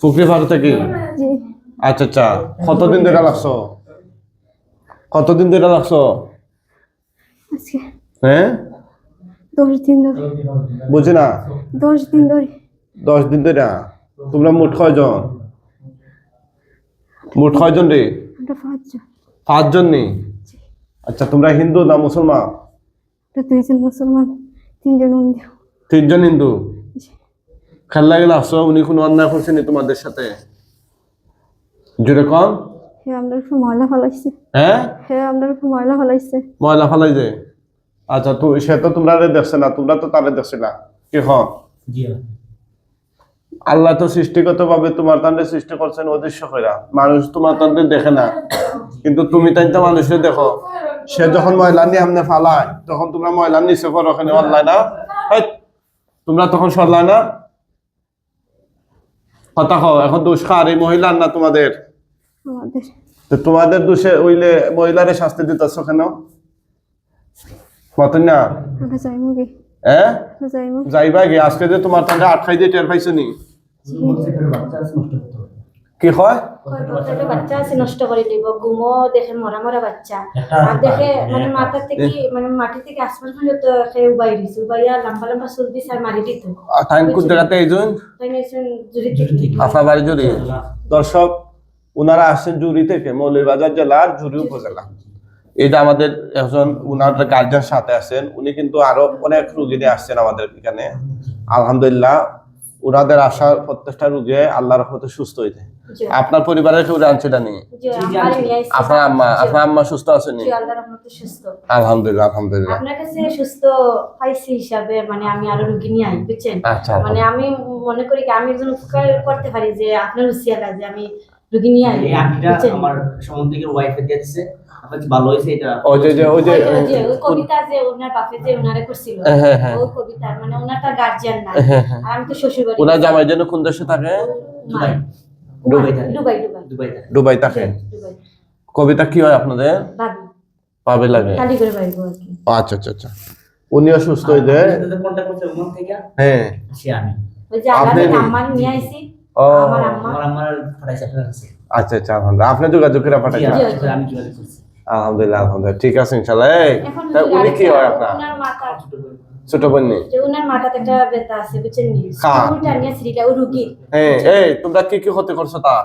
ফুকরি ভারত থেকে আচ্ছা আচ্ছা। কতদিন ধরে লাগছো? কতদিন ধরে লাগছো? হ্যাঁ? দশ দিন ধরে। বুঝি না? দশ দিন ধরে। দশ দিন ধরে? তোমরা মোট কয়জন? মোট কয়জন রে? পাঁচজন। নি? আচ্ছা তোমরা হিন্দু না মুসলমান? দুইজন মুসলমান তিনজন হিন্দু। তিনজন হিন্দু? খেলা গেলে আসো উনি কোনো অন্যায় করছেনি তোমাদের সাথে? জুড়ে কন। হ্যাঁ আমরা উপর ময়লা ফেলাইছে। হ্যাঁ হ্যাঁ আমরা উপর ময়লা ফেলাইছে। ময়লা ফালাই যে? আচ্ছা তো সে তো তোমরা দেখছে না তোমরা তো তারে দেখছে না। কি হন আল্লাহ। তো সৃষ্টিগত ভাবে তোমার তান্ডে সৃষ্টি করছেন উদ্দেশ্য কইরা। মানুষ তোমার তান্ডে দেখে না কিন্তু তুমি তাই তো মানুষের দেখো। সে যখন ময়লা নিয়ে আমনে ফালায় তখন তোমরা ময়লা নিচে করো ওখানে অনলাইন না? তোমরা তখন সরলাই না? কথা কও এখন দোষ কার? এই মহিলার না তোমাদের? তো তোমাদের দোষে ওইলে মহিলারে শাস্তি দিতেছ কেন? মতন না? গে। হ্যাঁ যাইবা কি আজকে যে তোমার তাকে আটকাই দিয়ে টের পাইছো নি? কি হয়? ছোট বাচ্চা আছে নষ্ট করে দিব গুমো দেখে মরা মরা বাচ্চা। আর দেখে মানে মাথা থেকে মানে মাটি থেকে আসমান পর্যন্ত সে উবাই দিছে উবাইয়া লম্বা লম্বা চুল দিছে আর মারি দিত টাইম কোন জায়গাতে এইজন জুড়ি থেকে। আপনার বাড়ি জুড়ি দর্শক ওনারা আসছেন জুড়ি থেকে মৌলভীবাজার জেলার জুড়ি উপজেলা। এই যে আমাদের একজন উনার গার্জিয়ান সাথে আছেন উনি কিন্তু আরও অনেক রুগী নিয়ে আসছেন আমাদের এখানে। আলহামদুলিল্লাহ ওনাদের আশা প্রত্যাশা রুগে আল্লাহর রহমতে সুস্থ হইতে আপনার পরিবারের কেউ আনছে নি নিয়ে? আপনার আম্মা আপনার আম্মা সুস্থ আছে সুস্থ। আলহামদুলিল্লাহ আলহামদুলিল্লাহ। আপনার কাছে সুস্থ পাইছি হিসাবে মানে আমি আরও রুগী নিয়ে আই বুঝছেন? আচ্ছা মানে আমি মনে করি কি আমি একজন উপকার করতে পারি যে আপনার যে আমি রুগী নিয়ে আই এই আংটিটা আমার ওয়াইফে দিয়ে দিচ্ছে আপনার ভালো হয়েছে এটা? যে যে যে ওই কবিতা যে ওনার বাপে যে ওনারে করছিল হ্যাঁ, হ্যাঁ। ওই কবিতা মানে ওনারটা গার্জিয়ান না হ্যাঁ, হ্যাঁ। আর আমি তো শ্বশুর বাড়ি ওনার জামাই জন্য কোন দেশে থাকে? Dubai. Dubai Dubai Dubai. Dubai থাকে। দুবাই থাকে। দুবাই। কবিতা কি হয় আপনাদের? পাবে লাগে। আচ্ছা আচ্ছা আচ্ছা। উনিও সুস্থ হয়ে। যায় হ্যাঁ আপনি- আমার নিয়ে আইছি। ও। আমার আমার আমার পাঠাইছে আপনার কাছে আচ্ছা আচ্ছা আলহামদুলিল্লাহ। আপনি যোগাযোগ করে পাঠাইছেন আমি যোগাযোগ করছি। আলহামদুলিল্লাহ আলহামদুলিল্লাহ। ঠিক আছে ইনশাআল্লাহ। এই উনি কি হয় আপনার? ছোট বোন। নেই? ওনার মাথাতে একটা ব্যথা আছে বুঝছেন নি? হ্যাঁ। নিয়ে ও রুগী। হ্যাঁ এই তোমরা কি কি ক্ষতি করছ তা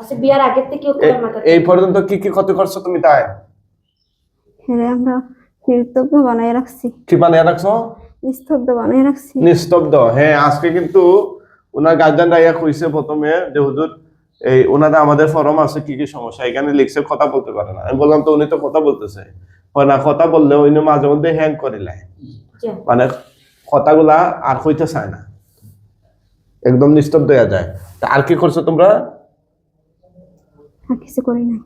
আচ্ছা বিয়ার আগের থেকে ওনার মাথা এই পর্যন্ত কি কি ক্ষতি করছ তুমি তাই? হ্যাঁ আমরা নিস্তব্ধ বানাই রাখছি। কি বানিয়ে রাখছো? নিস্তব্ধ বানাই রাখছি। নিস্তব্ধ। হ্যাঁ আজকে কিন্তু ওনার গার্জেনরা ইয়া কইছে প্রথমে যে হুজুর এই ওনাদের আমাদের ফরম আছে কি কি সমস্যা? এখানে লিখছে কথা বলতে পারে না। আমি বললাম তো উনি তো কথা বলতেছে। হয় না কথা বললে উনি মাঝে মধ্যে হ্যাং করে জি। মানে কথাগুলা আর হইতে চায় না। একদম নিস্তব্ধ হয়ে যায়। তা আর কি করছ তোমরা? কিছু করি না।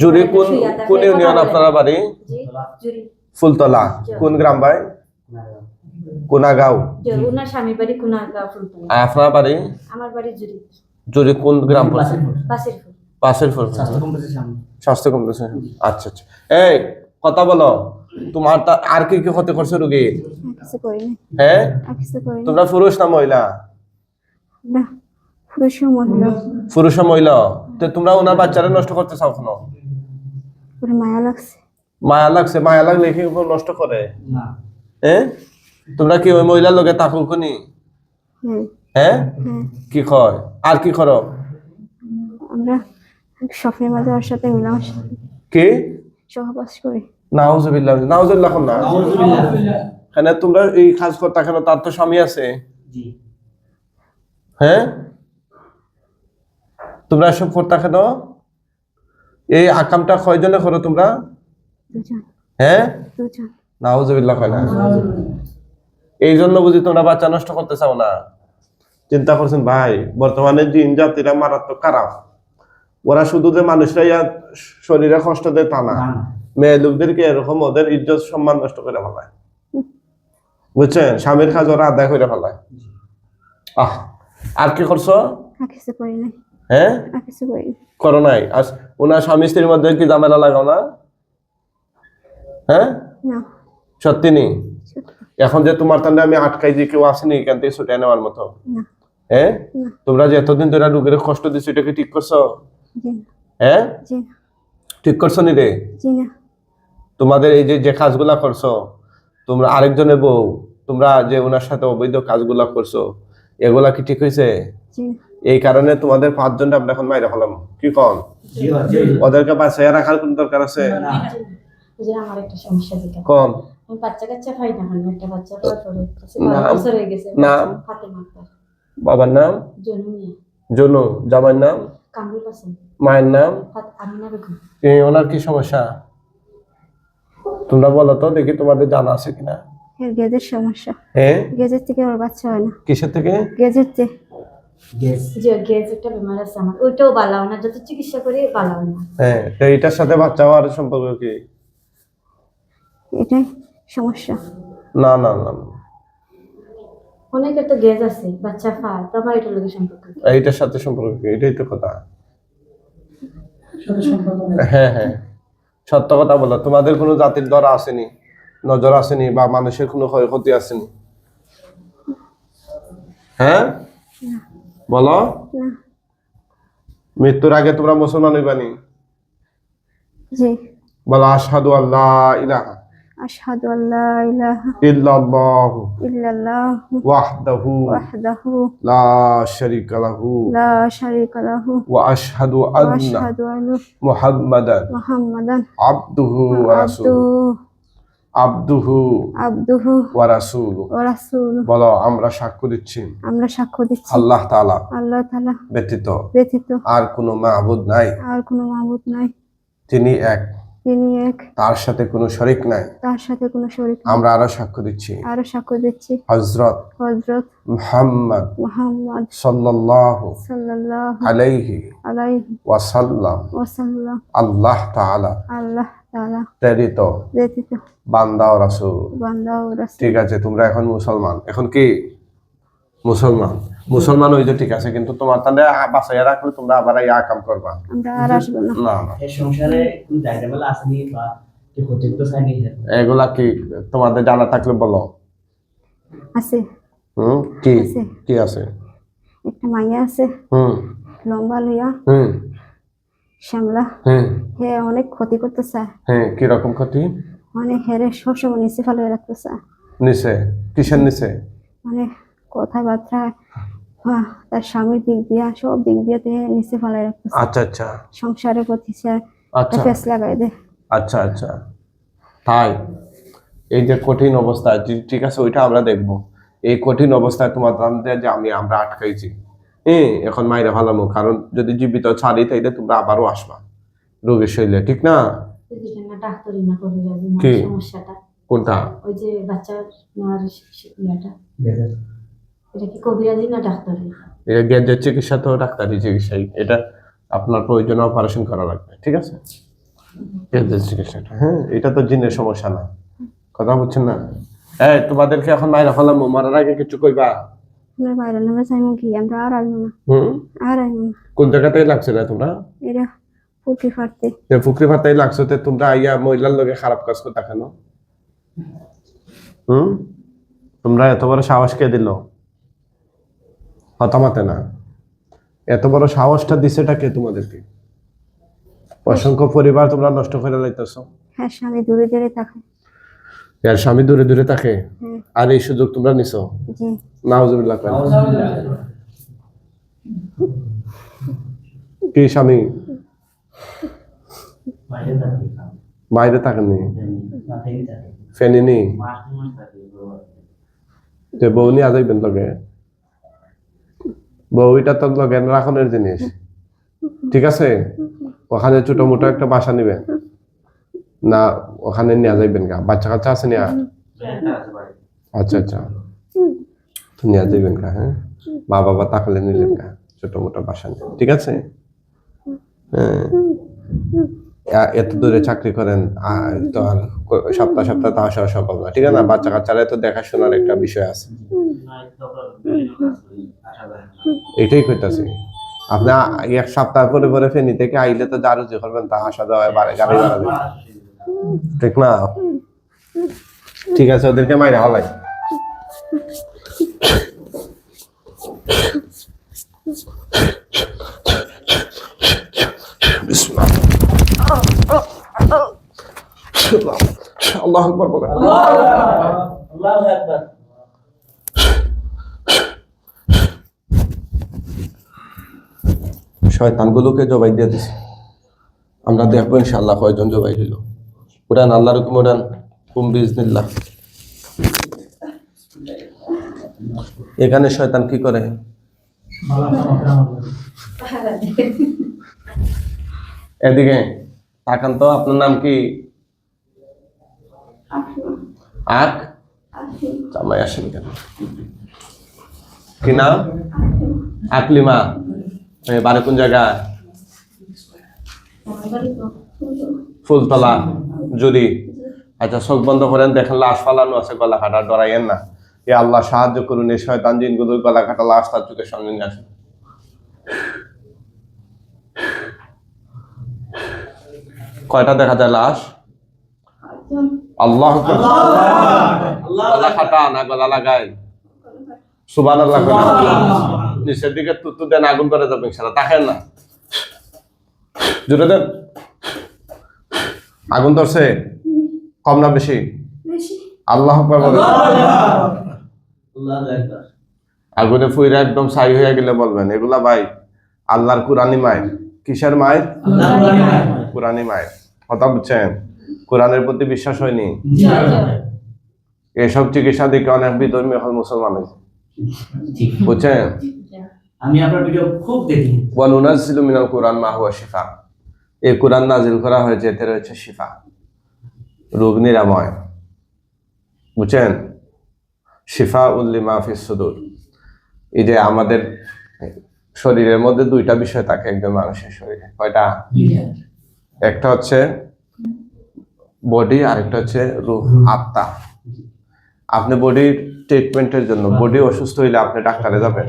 জুড়ি কোন কোন ইউনিয়ন আপনারা বাড়ি? জুড়ি। ফুলতলা। কোন গ্রাম ভাই কোনাগাঁও। ওনার স্বামীর বাড়ি ফুলতলা। আর আপনার বাড়ি? আমার বাড়ি জুড়ি জুড়ি কোন গ্রাম পড়ছে? বাসের ফুল পাশের ফুল স্বাস্থ্য কমপ্লেক্সের সামনে। স্বাস্থ্য আচ্ছা আচ্ছা। এই কথা বলো। তোমার তা আর কি কি ক্ষতি করছে রুগী? কিছু হ্যাঁ? কিছু তোমরা পুরুষ না মহিলা? পুরুষ মহিলা। পুরুষ মহিলা। তো তোমরা ওনার বাচ্চারা নষ্ট করতে চাও কেন মায়া লাগছে। মায়া লাগছে মায়া লাগলে কি নষ্ট করে? হ্যাঁ তোমরা কি ওই মহিলার লোকে থাকুক কোনি হ্যাঁ কি কয়? আর কি করো? আমরা স্বপ্নের মাঝে ওর সাথে মিলামেশা কি? সহবাস করি। নাউজুবিল্লাহ নাউজুবিল্লাহ না? কেন তোমরা এই কাজ করতে কেন? তার তো স্বামী আছে। হ্যাঁ তোমরা এসব করতে কেন? এই আকামটা কয়জনে করো তোমরা? হ্যাঁ? নাউজুবিল্লাহ কয় না? এই জন্য বুঝি তোমরা বাচ্চা নষ্ট করতে চাও না। চিন্তা করছেন ভাই বর্তমানে জিন জাতিরা মারাত্মক খারাপ। ওরা শুধু যে মানুষরা ইয়া শরীরে কষ্ট দেয় তা না। মেয়ে লোকদেরকে এরকম ওদের ইজ্জত সম্মান নষ্ট করে ফেলায়। বুঝছেন? স্বামীর কাজ ওরা আদায় করে ফেলায়। আহ আর কি করছ? হ্যাঁ? করো নাই। আর ওনার স্বামী স্ত্রীর মধ্যে কি জামেলা লাগাও না? হ্যাঁ? সত্যি নেই এখন যে তোমার তাহলে আমি আটকাই যে কেউ আসেনি এখান থেকে ছুটে নেওয়ার মতো। হ্যাঁ? তোমরা যে এতদিন ধরে রোগীর কষ্ট দিচ্ছ এটা কি ঠিক করছ? হ্যাঁ? ঠিক করছ নি রে? তোমাদের এই যে যে কাজগুলা করছ তোমরা আরেকজনের বউ তোমরা যে ওনার সাথে অবৈধ কাজগুলা করছ এগুলা কি ঠিক হয়েছে এই কারণে তোমাদের পাঁচজনটা আমরা এখন মাইরা ফেলাম। কি কন? ওদেরকে বাঁচাইয়া রাখার কোন দরকার আছে? যে আমার একটা সমস্যা যেটা। কন আমি বাচ্চা কাচ্চা পাই না একটা বাচ্চা পাওয়ার পরে সে নাম? বারো বছর হয়ে গেছে নাম? ফাতেমা বাবার নাম? জনু জামাইয়ের নাম? কামরুল হাসান। মায়ের নাম? আমিনা বেগম। এ, ওনার কি সমস্যা? তোমরা বলো তো দেখি তোমাদের জানা আছে কিনা। এর গেজের সমস্যা। হ্যাঁ গেজের থেকে ওর বাচ্চা হয় না। কিসের থেকে? গেজের থেকে আমার ওইটাও ভালো হয় না যত চিকিৎসা করি ভালো হয় না। হ্যাঁ তো এইটার সাথে বাচ্চা হওয়ার সম্পর্ক কি? এটাই সমস্যা। না না না। অনেকের তো গ্যাস আছে বাচ্চা পায় তো আমার এটার লোকের সম্পর্ক এইটার সাথে সম্পর্ক কি? এটাই তো কথা। হ্যাঁ হ্যাঁ। সত্য কথা বলো তোমাদের কোনো জাতির দর আসেনি? নজর আসেনি? বা মানুষের কোনো ক্ষয়ক্ষতি আসেনি? হ্যাঁ? বলো। মৃত্যুর আগে তোমরা মুসলমান হইবানি? বলো আশহাদু আল্লাহ ইলাহা। আশহাদু আল্লা ইলাহা ইল্লাল্লাহু ইল্লাল্লাহু ওয়াহদাহু ওয়াহদাহু লা শারীকা লাহু লা শারীকা লাহু ওয়া আশহাদু আন্না আশহাদু আন্না মুহাম্মাদান মুহাম্মাদান আবদুহু ওয়া রাসূলুহু আব্দুহু আবদুহু ওয়া রাসূলুহু ওয়া রাসূলুহু বলো আমরা সাক্ষ্য দিচ্ছি। আমরা সাক্ষ্য দিচ্ছি। আল্লাহ তাআলা আল্লাহ তাআলা ব্যতীত ব্যতীত আর কোনো মাবুদ নাই। আর কোনো মাবুদ নাই। তিনি এক। তিনি এক তার সাথে কোনো শরিক নাই। তার সাথে কোনো শরীক আমরা আরও সাক্ষ্য দিচ্ছি। আরও সাক্ষ্য দিচ্ছি। হযরত হযরত মুহাম্মদ মুহাম্মদ সাল্লাল্লাহু সাল্লাল্লাহু আলাইহি আলাইহি ওয়াসাল্লাম। ওয়াসাল্লাম। আল্লাহ তাআলা আল্লাহ তাআলা প্রেরিত। ব্যতীত বান্দা ও রাসূল। বান্দা ও রাসূল। ঠিক আছে তোমরা এখন মুসলমান। এখন কি? মুসলমান। মুসলমান হইতে ঠিক আছে কিন্তু তোমার তাহলে বাসায় রাখলে তোমরা আবার ইয়া কাম করবা। আমরা আর আসব না। না না। এই সংসারে কোন জায়গাবেলা আসেনি বা কি এগুলা কি তোমাদের জানা থাকলে বলো। আছে। হুম কি? কি আছে? একটা মাইয়া আছে। হুম। লম্বা লইয়া। হুম। শ্যামলা। হুম। হে অনেক ক্ষতি করতেছে। হ্যাঁ কীরকম ক্ষতি? মানে হেরে সবসময় নিচে ফেলে রাখতেছে। নিচে? কিসের নিচে? মানে কথাবার্তা হ্যাঁ, তার স্বামীর দিক দিয়া সব দিক দিয়ে নিচে ফেলে রাখতে আচ্ছা আচ্ছা। সংসারের প্রতি সে আচ্ছা। ফেস লাগাই দে। আচ্ছা আচ্ছা। তাই এই যে কঠিন অবস্থা ঠিক আছে ওইটা আমরা দেখব। এই কঠিন অবস্থায় তোমার জানতে যে আমি আমরা আটকাইছি। হ্যাঁ এখন মাইরা ভালামো কারণ যদি জীবিত ছাড়ি তাইলে তোমরা আবারও আসবা রোগের শৈলে ঠিক না? কি? কোনটা? ওই যে বাচ্চা নেওয়ার এটা কি কবিরাজি না ডাক্তারি? এটা গ্যাসের চিকিৎসা তো ডাক্তারি চিকিৎসাই। এটা আপনার প্রয়োজনে অপারেশন করা লাগবে ঠিক আছে? চিকিৎসাটা। হ্যাঁ এটা তো জিনের সমস্যা না। কথা বলছেন না? এই তোমাদেরকে এখন মাইরা ফেলাম মারার আগে কিছু কইবা? আমরা বাইরে নামে চাইমু কি? আমরা আর আসব না। হুম? আর আসব না। কোন লাগছে না তোমরা? ফাটতে যে ফুকরি লাগছো তে তোমরা আইয়া মহিলার লগে খারাপ কাজ করতে কেন? হুম? তোমরা এত বড় সাহস কে দিল? হতামাতে না। এত বড় সাহসটা দিছেটা কে তোমাদেরকে? অসংখ্য পরিবার তোমরা নষ্ট করে লাইতেছো। হ্যাঁ স্বামী দূরে দূরে থাকে। এর স্বামী দূরে দূরে থাকে। হ্যাঁ আর এই সুযোগ তোমরা নিছো? জি। নাউজুবিল্লাহ। কি স্বামী? বাইরে থাকি বাইরে থাকেননি? মাথায় থাকে ফেনি নি মাস মাস থাকে। যে বউ নিয়ে যাইবেন লগে বউ, এটা তো লগে রাখনের জিনিস। ঠিক আছে? ওখানে ছোট মোটো একটা বাসা নিবেন না, ওখানে নিয়ে যাইবেন গা। বাচ্চা কাচ্চা আছে নিয়া? আচ্ছা আচ্ছা। তো নিয়ে যাইবেন গা হ্যাঁ? মা বাবা তাকলে নিলেন গা ছোট মোটো বাসা নিয়ে। ঠিক আছে? হ্যাঁ। এত দূরে চাকরি করেন, আর তো আর সপ্তাহ সপ্তাহ তা আসা সম্ভব না। ঠিক আছে? না বাচ্চা কাচ্চারা তো দেখাশোনার একটা বিষয় আছে। এটাই কইতাছি। আপনি এক সপ্তাহ পরে পরে ফেনি থেকে আইলে তো যা রুজি করবেন, তা আসা যাওয়া বাড়ে গাড়ি দিবেন। ঠিক না? ঠিক আছে, ওদেরকে মাইরে হলাই। আল্লাহ আকবার বলে আল্লাহু আকবার। শয়তানগুলোকে জবাই দিয়ে দিছে। আমরা দেখব ইনশাল্লাহ কয়জন জবাই দিল উড়ান আল্লাহ হুকুম উড়ান। হুম বিজনিল্লাহ। এখানে শয়তান কি করে? এদিকে তাকান তো, আপনার নাম কি? আক জামাই আসেন কেন? কি নাম? আকলিমা। বাড়ি কোন জায়গায়? ফুলতলা জুরি আচ্ছা চোখ বন্ধ করেন দেখেন লাশ ফালানো আছে গলা কাটা ডরাইয়েন না। এ আল্লাহ সাহায্য করুন এই শয়তান জিনগুলোর গলা কাটা লাশ তার চোখের সামনে নিয়ে আসুন। কয়টা দেখা যায় লাশ? আল্লাহ। গলা কাটা না গলা লাগাই সুবান আল্লাহ দিকে তুতু দেন আগুন করে যাবে ইনশাল্লাহ। তাকেন না। জুড়ে দেন। আগুন ধরছে? কম না বেশি? আল্লাহ আগুনে ফুইরা একদম ছাই হয়ে গেলে বলবেন। এগুলা ভাই আল্লাহর কুরানি মায়ের। কিসের মায়ের? কুরানি মায়ের। কথা বুঝছেন? কোরআনের প্রতি বিশ্বাস হয়নি? এসব চিকিৎসা দেখে অনেক বিধর্মী এখন মুসলমান হয়েছে। বুঝছেন? আমি আপনার ভিডিও খুব দেখি। ওয়ানুনাজ্জিলু মিনাল কোরআন মা হুয়া শিফা। এই কোরআন নাজিল করা হয়েছে এতে রয়েছে শিফা। রোগ নিরাময়। বুঝছেন? শিফা উল্লি মাহফিস সুদূর। এই যে আমাদের শরীরের মধ্যে দুইটা বিষয় থাকে একজন মানুষের শরীরে। কয়টা? একটা হচ্ছে বডি আরেকটা হচ্ছে রূহ আত্মা। আপনি বডির ট্রিটমেন্টের জন্য বডি অসুস্থ হইলে আপনি ডাক্তারে যাবেন।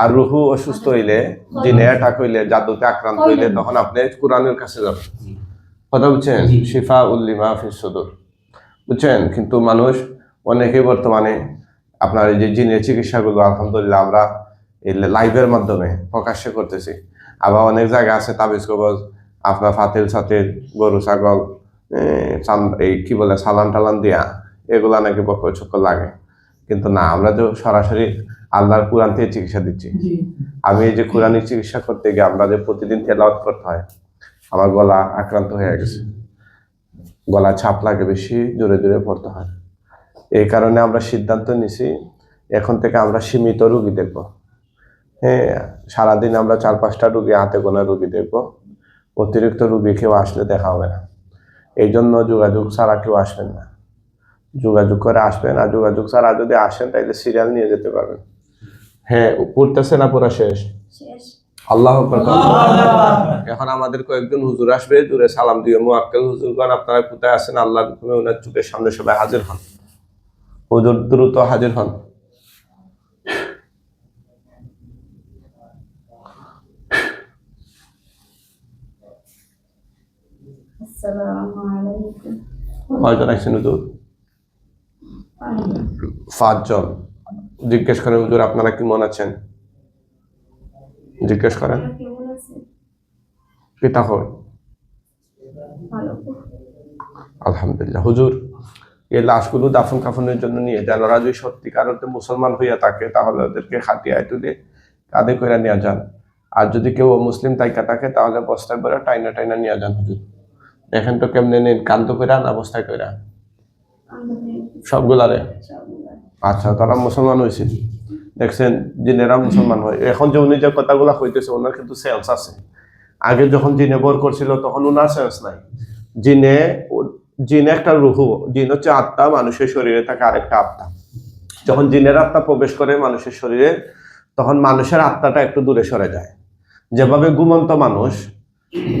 আর রুহু অসুস্থ হইলে জিনে অ্যাটাক হইলে জাদুতে আক্রান্ত হইলে তখন আপনি কোরআনের কাছে যাবেন। কথা বুঝছেন? শিফা উল্লিমা ফিসুদুর বুঝছেন? কিন্তু মানুষ অনেকেই বর্তমানে আপনার এই যে জিনের চিকিৎসাগুলো আলহামদুলিল্লাহ আমরা এই লাইভের মাধ্যমে প্রকাশ্য করতেছি। আবার অনেক জায়গা আছে তাবিজ কবজ আপনার ফাতিল সাতিল গরু ছাগল এই কি বলে সালান টালান দিয়া এগুলা নাকি বকর চক্কর লাগে। কিন্তু না আমরা তো সরাসরি আল্লাহর কোরআন থেকে চিকিৎসা দিচ্ছি। আমি এই যে কোরআনের চিকিৎসা করতে গিয়ে আমরা যে প্রতিদিন তেলাওয়াত করতে হয় আমার গলা আক্রান্ত হয়ে গেছে। গলা ছাপ লাগে বেশি জোরে জোরে পড়তে হয়। এই কারণে আমরা সিদ্ধান্ত নিছি এখন থেকে আমরা সীমিত রুগী দেখব। হ্যাঁ সারাদিন আমরা চার পাঁচটা রুগী হাতে গোনা রুগী দেখব। অতিরিক্ত রুগী কেউ আসলে দেখা হবে না। এই জন্য যোগাযোগ ছাড়া কেউ আসবেন না। যোগাযোগ করে আসবেন আর যোগাযোগ ছাড়া যদি আসেন তাহলে সিরিয়াল নিয়ে যেতে পারবেন। হ্যাঁ পড়তেছে না পুরা শেষ? আল্লাহ এখন আমাদের কয়েকজন হুজুর আসবে দূরে সালাম দিয়ে মুআক্কেল হুজুরগণ আপনারা কোথায় আছেন? আল্লাহর হুকুমে ওনার চোখের সামনে সবাই হাজির হন। হুজুর দ্রুত হাজির হন। আসসালামু আলাইকুম। কয়জন আছেন হুজুর? পাঁচজন। জিজ্ঞেস করেন হুজুর আপনারা কেমন আছেন? জিজ্ঞেস করেন পিতা ভালো। আলহামদুলিল্লাহ। হুজুর এই লাশগুলো দাফন কাফনের জন্য নিয়ে যান। ওরা যদি সত্যিকার অর্থে মুসলমান হইয়া থাকে তাহলে ওদেরকে খাটিয়ায় তুলে কাঁধে করে নিয়ে যান। আর যদি কেউ মুসলিম তাইকা থাকে তাহলে বস্তায় করে টাইনা টাইনা নিয়ে যান হুজুর। দেখেন তো কেমনে নেন কান্ত করে না বস্তায় করে সবগুলারে? আচ্ছা তারা মুসলমান হয়েছে দেখছেন জিনেরা মুসলমান হয়। এখন যে উনি যে কথাগুলা হইতেছে ওনার কিন্তু সেন্স আছে। আগে যখন জিনে বর করছিল তখন ওনার সেন্স নাই। জিনে জিন একটা রুহু জিন হচ্ছে আত্মা মানুষের শরীরে থাকে আরেকটা আত্মা। যখন জিনের আত্মা প্রবেশ করে মানুষের শরীরে তখন মানুষের আত্মাটা একটু দূরে সরে যায়। যেভাবে ঘুমন্ত মানুষ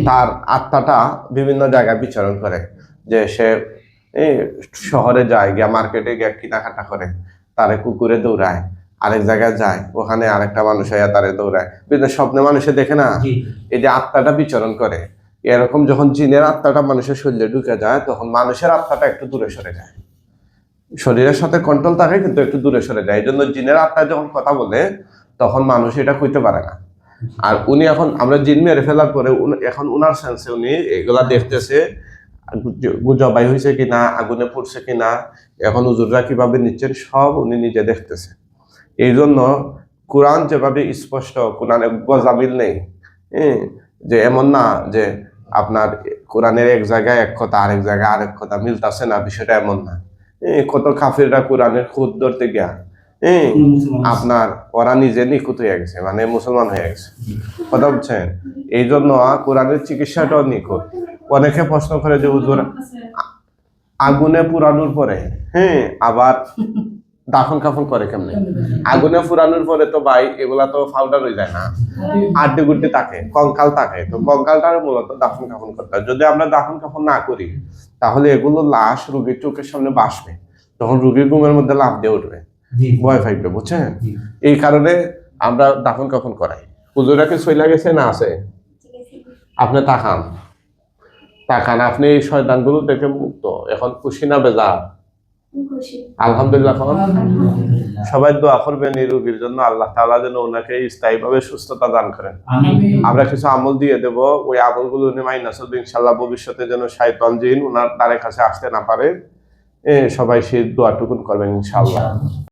তার আত্মাটা বিভিন্ন জায়গায় বিচরণ করে। যে সে শহরে যায় গিয়া মার্কেটে গিয়া কেনাকাটা করে তারে কুকুরে দৌড়ায় আরেক জায়গায় যায় ওখানে আরেকটা মানুষ আয়া তারে দৌড়ায়। বিভিন্ন স্বপ্নে মানুষে দেখে না? এই যে আত্মাটা বিচরণ করে এরকম যখন জিনের আত্মাটা মানুষের শরীরে ঢুকে যায় তখন মানুষের আত্মাটা একটু দূরে সরে যায়। শরীরের সাথে কন্ট্রোল থাকে কিন্তু একটু দূরে সরে যায়। এই জন্য জিনের আত্মা যখন কথা বলে তখন মানুষ এটা কইতে পারে না। আর উনি এখন আমরা জিন মেরে ফেলার পরে এখন উনার সেন্সে উনি এগুলা দেখতেছে জবাই হয়েছে কিনা আগুনে পড়ছে কিনা এখন উজুররা কীভাবে নিচ্ছেন সব উনি নিজে দেখতেছে। এই জন্য কোরআন যেভাবে স্পষ্ট কোরআনে গজামিল নেই হ্যাঁ, যে এমন না যে আপনার কোরআনের এক জায়গায় এক কথা আরেক জায়গায় আরেক কথা মিলতাছে না বিষয়টা এমন না। কত কাফিররা কোরআনের খুদ ধরতে গিয়া আপনার ওরা নিজে নিখুঁত হয়ে গেছে মানে মুসলমান হয়ে গেছে। কথা বলছেন এই জন্য কোরআনের চিকিৎসাটাও নিখুঁত। অনেকে প্রশ্ন করে যে হুজুর আগুনে পুরানোর পরে হ্যাঁ আবার দাফন কাফন করে কেমনে? আগুনে পুরানোর পরে তো ভাই এগুলা তো পাউডার হয়ে যায় না। আড্ডি গুড্ডি থাকে কঙ্কাল থাকে। তো কঙ্কালটার মূলত দাফন কাফন করতে হয়। যদি আমরা দাফন কাফন না করি তাহলে এগুলো লাশ রুগীর চোখের সামনে বাসবে। তখন রুগীর ঘুমের মধ্যে লাভ দিয়ে উঠবে। ভয় পাইবে বুঝছেন? এই কারণে আমরা দাফন কাফন করাই হুজুরাকে সইলা গেছে না আছে। আপনি তাকান। তাকান আপনি এই শয়তানগুলো থেকে মুক্ত এখন খুশি না বেজা আলহামদুলিল্লাহ সবাই দোয়া করবেন এই রোগীর জন্য আল্লাহ তাআলা যেন ওনাকে স্থায়ীভাবে সুস্থতা দান করেন। আমরা কিছু আমল দিয়ে দেব ওই আমলগুলো উনি মাইনাস হবে ইনশাল্লাহ ভবিষ্যতে যেন শায়তান জিন ওনার দ্বারের কাছে আসতে না পারে। সবাই সেই দোয়াটুকুন করবেন ইনশাআল্লাহ।